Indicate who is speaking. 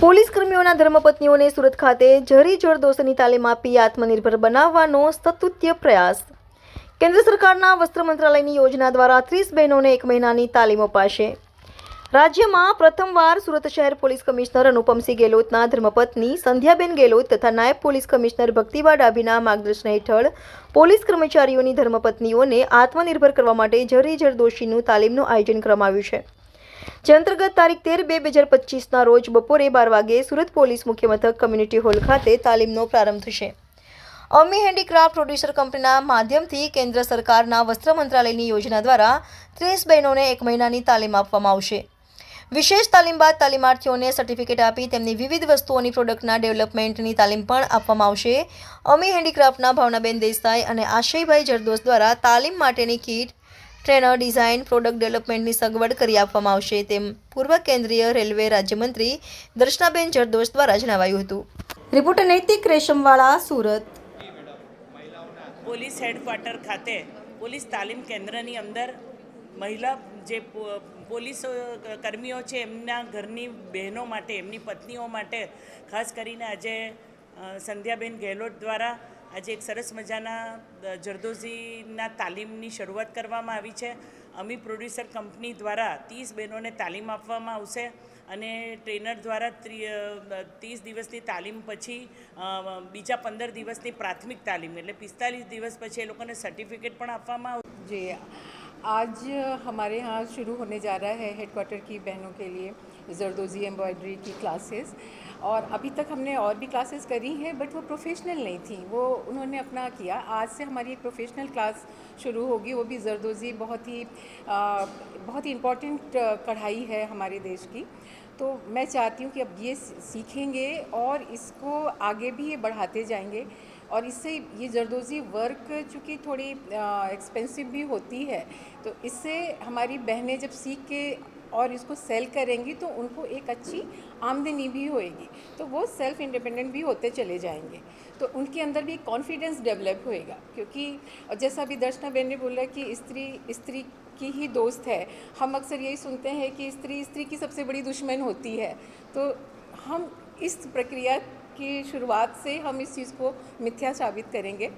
Speaker 1: Police કર્મીઓના ધર્મપત્નીઓને Surat ખાતે જરી જરદોસ્તની તાલીમ આપી આત્મનિર્ભર બનાવવાનો સતૃત્ય પ્રયાસ. કેન્દ્ર સરકારના વસ્ત્ર મંત્રાલયની યોજના દ્વારા ત્રીસ બહેનોને એક મહિનાની તાલીમ અપાશે. રાજ્યમાં પ્રથમવાર સુરત શહેર પોલીસ કમિશનર અનુપમસિંહ ગેહલોતના ધર્મપત્ની સંધ્યાબેન ગેહલોત તથા નાયબ પોલીસ કમિશનર ભક્તિબા ડાભીના માર્ગદર્શન હેઠળ પોલીસ કર્મચારીઓની ધર્મપત્નીઓને આત્મનિર્ભર કરવા માટે જરી દોષીનું તાલીમનું આયોજન કરવામાં આવ્યું છે. જે અંતર્ગત તારીખ તેર બે બે હજાર પચીસના રોજ બપોરે બાર વાગે સુરત પોલીસ મુખ્ય મથક કમ્યુનિટી હોલ ખાતે તાલીમનો પ્રારંભ થશે. અમી હેન્ડીક્રાફ્ટ પ્રોડ્યુસર કંપનીના માધ્યમથી કેન્દ્ર સરકારના વસ્ત્ર મંત્રાલયની યોજના દ્વારા ત્રીસ બહેનોને એક મહિનાની તાલીમ આપવામાં આવશે. વિશેષ તાલીમ બાદ તાલીમાર્થીઓને સર્ટિફિકેટ આપી તેમની વિવિધ વસ્તુઓની પ્રોડક્ટના ડેવલપમેન્ટની તાલીમ પણ આપવામાં આવશે. અમી હેન્ડીક્રાફ્ટના ભાવનાબેન દેસાઈ અને આશયભાઈ જરદોસ દ્વારા તાલીમ માટેની કીટ ટ્રેનર ડિઝાઇન પ્રોડક્ટ ડેવલપમેન્ટની સગવડ કરી આપવામાં આવશે તેમ પૂર્વ કેન્દ્રીય રેલવે રાજ્યમંત્રી દર્શનાબેન જરદોશ દ્વારા જણાવાયું હતું. Reporter Naitik Reshamwala Surat.
Speaker 2: Police headquarters ખાતે પોલીસ તાલીમ કેન્દ્રની અંદર મહિલા જે પો- પોલીસ કર્મીઓ છે એમના ઘરની બહેનો માટે એમની પત્નીઓ માટે ખાસ કરીને આજે સંધ્યાબેન ગેહલોત દ્વારા આજે એક સરસ મજાના જરદોઝીના તાલીમની શરૂઆત કરવામાં આવી છે. અમી પ્રોડ્યુસર કંપની દ્વારા ત્રીસ બહેનોને તાલીમ આપવામાં આવશે અને ટ્રેનર દ્વારા ત્રી- ત્રીસ દિવસની તાલીમ પછી બીજા પંદર દિવસની પ્રાથમિક તાલીમ, એટલે પિસ્તાલીસ દિવસ પછી એ લોકોને સર્ટિફિકેટ પણ આપવામાં આવશે.
Speaker 3: जी आज हमारे यहाँ शुरू होने जा रहा है हेडक्वार्टर की बहनों के लिए जरदोज़ी एम्ब्रॉयडरी की क्लासेस और अभी तक हमने और भी क्लासेस करी हैं बट वो प्रोफेशनल नहीं थी। वो उन्होंने अपना किया। आज से हमारी एक प्रोफेशनल क्लास शुरू होगी। वो भी जरदोज़ी बहुत ही आ, बहुत ही इंपॉर्टेंट कढ़ाई है हमारे देश की। तो मैं चाहती हूँ कि अब ये सीखेंगे और इसको आगे भी ये बढ़ाते जाएँगे। और इससे ये जरदोज़ी वर्क चूँकि थोड़ी एक्सपेंसिव भी होती है तो इससे हमारी बहनें जब सीख के और इसको सेल करेंगी तो उनको एक अच्छी आमदनी भी होएगी तो वो सेल्फ इंडिपेंडेंट भी होते चले जाएँगे। तो उनके अंदर भी कॉन्फिडेंस डेवलप होएगा, क्योंकि जैसा अभी दर्शना बहन ने बोला कि स्त्री स्त्री की ही दोस्त है, हम अक्सर यही सुनते हैं कि स्त्री स्त्री की सबसे बड़ी दुश्मन होती है तो हम इस प्रक्रिया की शुरुआत से हम इस चीज़ को मिथ्या साबित करेंगे